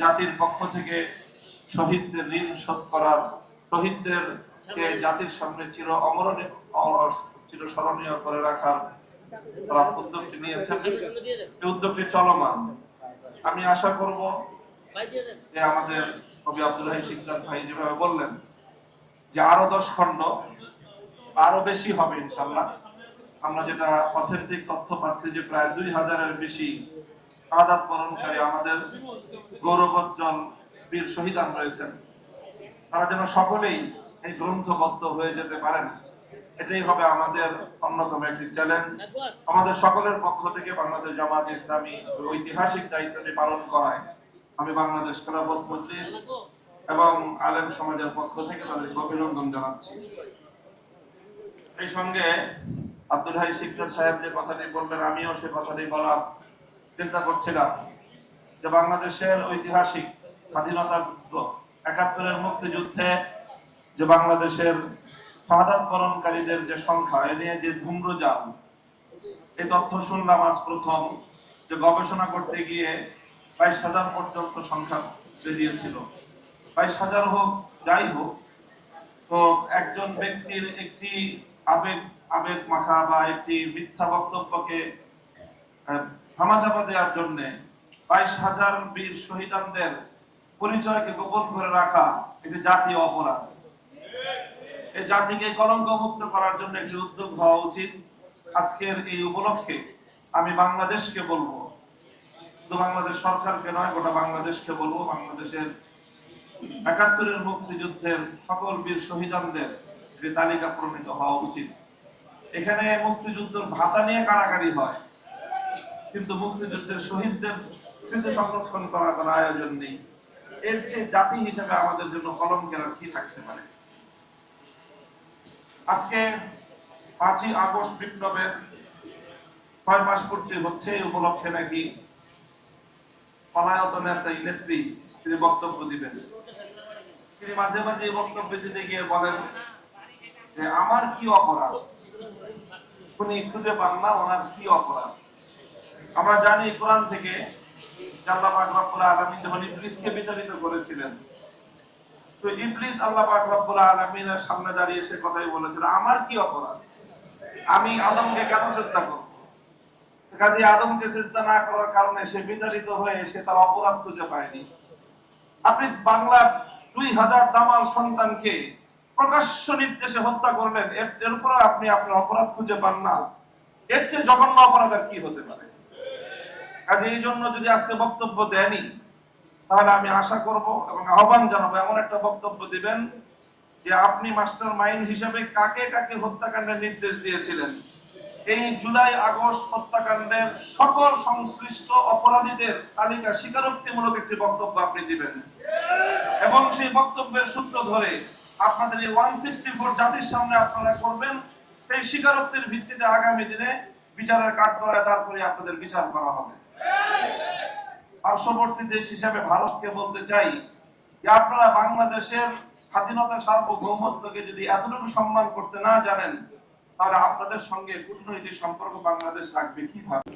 জাতির পক্ষ থেকে শহীদদের ঋণ শোধ করার শহীদদেরকে জাতির সামনে চির অমরণীয় চির স্মরণীয় করে রাখার তারা উদ্যোগটি নিয়েছেন। এই উদ্যোগটি চলমান। আমি আশা করব যে আমাদের কবি আব্দুল হাই সিকদার ভাই যেভাবে বললেন যে আরও দশ খণ্ড আরও বেশি হবে ইনশাল্লাহ। আমরা যেটা অথেন্টিক তথ্য পাচ্ছি যে প্রায় দুই হাজারের বেশি আদাত বরণকারী আমাদের বীর শহীদান রয়েছেন। তারা যেন সকলেই এই গ্রন্থবদ্ধ হয়ে যেতে পারেন। এটাই হবে আমাদের অন্যতম একটি চ্যালেঞ্জ আমাদের সকলের পক্ষ থেকে বাংলাদেশ জামাত ইসলামী ঐতিহাসিক দায়িত্বটি পালন করায় আমি বাংলাদেশ খেলাফত মজলিস এবং আলেম সমাজের পক্ষ থেকে তাদেরকে অভিনন্দন জানাচ্ছি। এই সঙ্গে আব্দুল হাই সিকদার সাহেব যে কথাটি বললেন, আমিও সে কথাটি বলার চিন্তা করছিলাম যে বাংলাদেশের ঐতিহাসিক স্বাধীনতা যুদ্ধ, একাত্তরের মুক্তিযুদ্ধে যে বাংলাদেশের বরণকারীদের যে সংখ্যা, এ নিয়ে যে ধূম্রজাল এই তথ্য শুনলাম আজ প্রথম যে গবেষণা করতে গিয়ে বাইশ হাজার পর্যন্ত সংখ্যা বেরিয়েছিল। বাইশ হাজার হোক, যাই হোক, তো একজন ব্যক্তির একটি আবেগ আবেগ মাখা বা একটি মিথ্যা বক্তব্যকে ধামাচাপা দেওয়ার জন্য বাইশ হাজার বীর শহীদানদের পরিচয়কে গোপন করে রাখা এটি জাতীয় অপরাধ। এই জাতিকে কলঙ্ক মুক্ত করার জন্য একটি উদ্যোগ হওয়া উচিত। আজকের এই উপলক্ষে আমি বাংলাদেশকে বলব, শুধু বাংলাদেশ সরকারকে নয়, গোটা বাংলাদেশকে বলব, বাংলাদেশের একাত্তরের মুক্তিযুদ্ধের সকল বীর শহীদানদের যে তালিকা প্রণীত হওয়া উচিত। এখানে মুক্তিযুদ্ধের ভাতা নিয়ে কারাকারি হয়। কিন্তু মুক্তিযুদ্ধের শহীদদের স্মৃতি সংরক্ষণ করার কোনো আয়োজন নেই। এর চেয়ে জাতি হিসেবে আমাদের জন্য কলঙ্কের আর কি থাকতে পারে? আজকে পাঁচই আগস্ট বিপ্লবের ছয় মাস পূর্তি হচ্ছে, এই উপলক্ষে নাকি পলায়ত নেতা নেত্রী তিনি বক্তব্য দিবেন। তিনি মাঝে মাঝে বক্তব্য দিতে গিয়ে বলেন যে, আমার কি অপরাধ? উনি খুঁজে পান না, ওনার কি অপরাধ? আমরা জানি কোরআন থেকে আল্লাহ আল্লাহ সামনে দাঁড়িয়ে সে কথাই বলেছিল, আমার কি অপরাধ? আমি আদমকে আদমকে চেষ্টা না করার কারণে সে হয়ে তার অপরাধ খুঁজে পায়নি। আপনি বাংলার দুই হাজার দামাল সন্তানকে প্রকাশ্য নির্দেশে হত্যা করলেন, এর- এর উপরে আপনি আপনার অপরাধ খুঁজে পান না। এর চেয়ে জঘন্য অপরাধ আর কি হতে পারে? কাজে এই জন্য যদি আজকে বক্তব্য দেয়নি, তাহলে আমি আশা করব এবং আহ্বান জানাব, এমন একটা বক্তব্য দিবেন যে আপনি মাস্টার মাইন্ড হিসেবে কাকে কাকে হত্যাকাণ্ডের নির্দেশ দিয়েছিলেন। এই জুলাই আগস্ট হত্যাকাণ্ডের সকল সংশ্লিষ্ট অপরাধীদের তালিকা স্বীকারোক্তিমূলক একটি বক্তব্য আপনি দিবেন। এবং সেই বক্তব্যের সূত্র ধরে আপনাদের এই ওয়ান সিক্সটি ফোর জাতির সামনে আপনারা করবেন, সেই স্বীকারোক্তির ভিত্তিতে আগামী দিনে বিচারের কাঠ করায় তারপরে আপনাদের বিচার করা হবে। পার্শ্ববর্তী দেশ হিসেবে ভারতকে বলতে চাই যে আপনারা বাংলাদেশের স্বাধীনতা সার্বভৌমত্বকে যদি এতটুকু সম্মান করতে না জানেন, তাহলে আপনাদের সঙ্গে কূটনৈতিক সম্পর্ক বাংলাদেশ রাখবে কীভাবে?